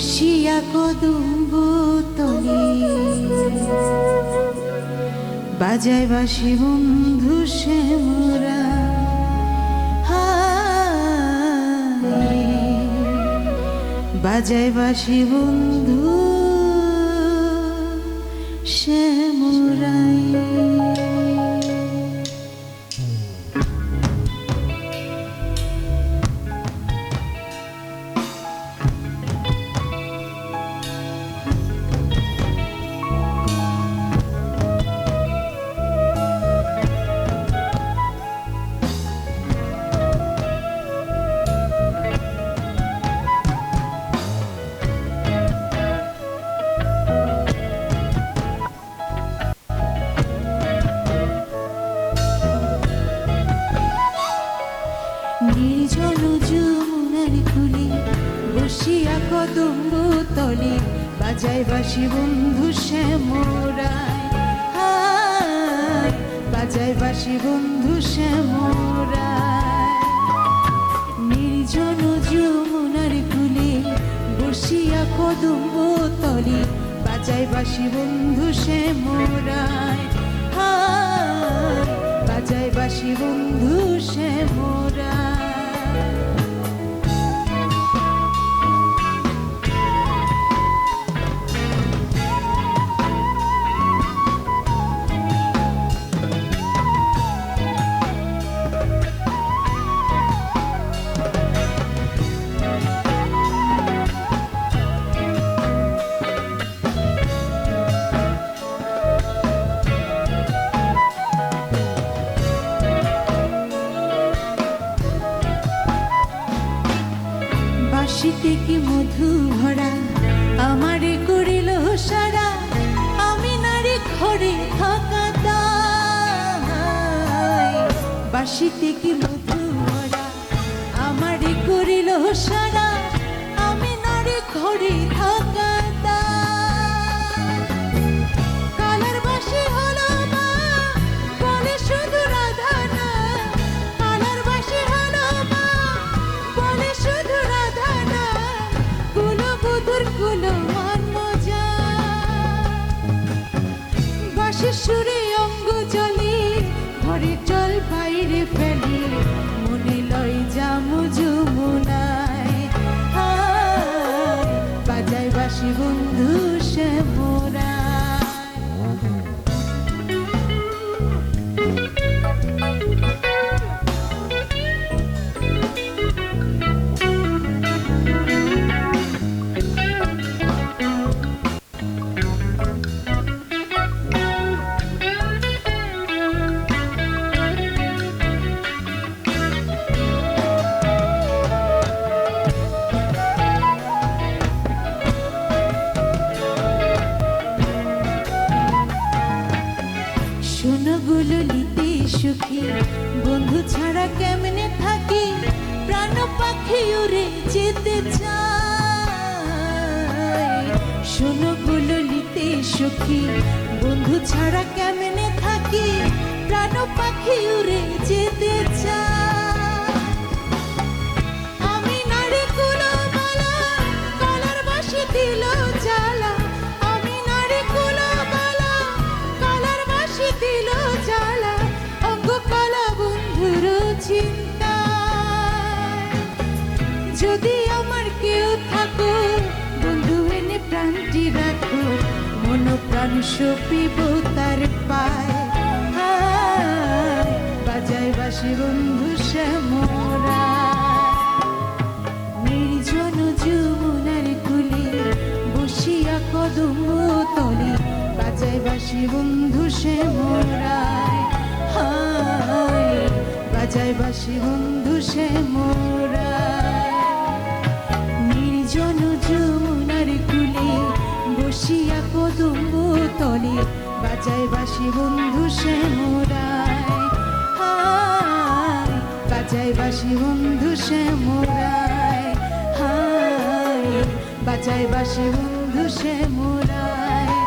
বসিয়া কদম্ব তলে বাজায় বাসি বন্ধু শ্যামরা হায়। বাজায় বাসি বন্ধু শ্যামরাই নির্জন যমুনার কুলে বসিয়া কদম্ব তলে, বাজায় বাসি বন্ধু শ্যামরায়। বাজায় বাসি বন্ধু শ্যামরায়। নির্জন যমুনার কুলে বসিয়া কদম্ব তলে, বাজায় বাসি বন্ধু শ্যামরায়। বাজায় বাসি বন্ধু শ্যামরায়। Amen. বাসিতে কি মধু ভরা আমারে করিল সারা আমি নারী ঘরে থাকা দায়। বাজায় বাসি বন্ধু গুললিতে সুখী। বন্ধু ছাড়া কেমনে থাকি? প্রাণ পাখি উড়ে যেতে চায় শোনো সুখী। বন্ধু ছাড়া কেমনে থাকি? প্রাণ পাখি উড়ে যেতে চায় প্রাণ সপিব তার পায়। বাজায় বাসি বন্ধু শ্যামরা। নির্জন যমুনার কুলে, বসিয়া কদম তলে, বাজায় বাসি বন্ধু শ্যামরায় হায় বাজায় বাসি বন্ধু শ্যামরায় বসিয়া কদম্ব তলে, বাজায় বাসি বন্ধু শ্যামরায়। বাজায় বাসি বন্ধু শ্যামরায়। হায়, বাজায় বাসি বন্ধু শ্যামরায়।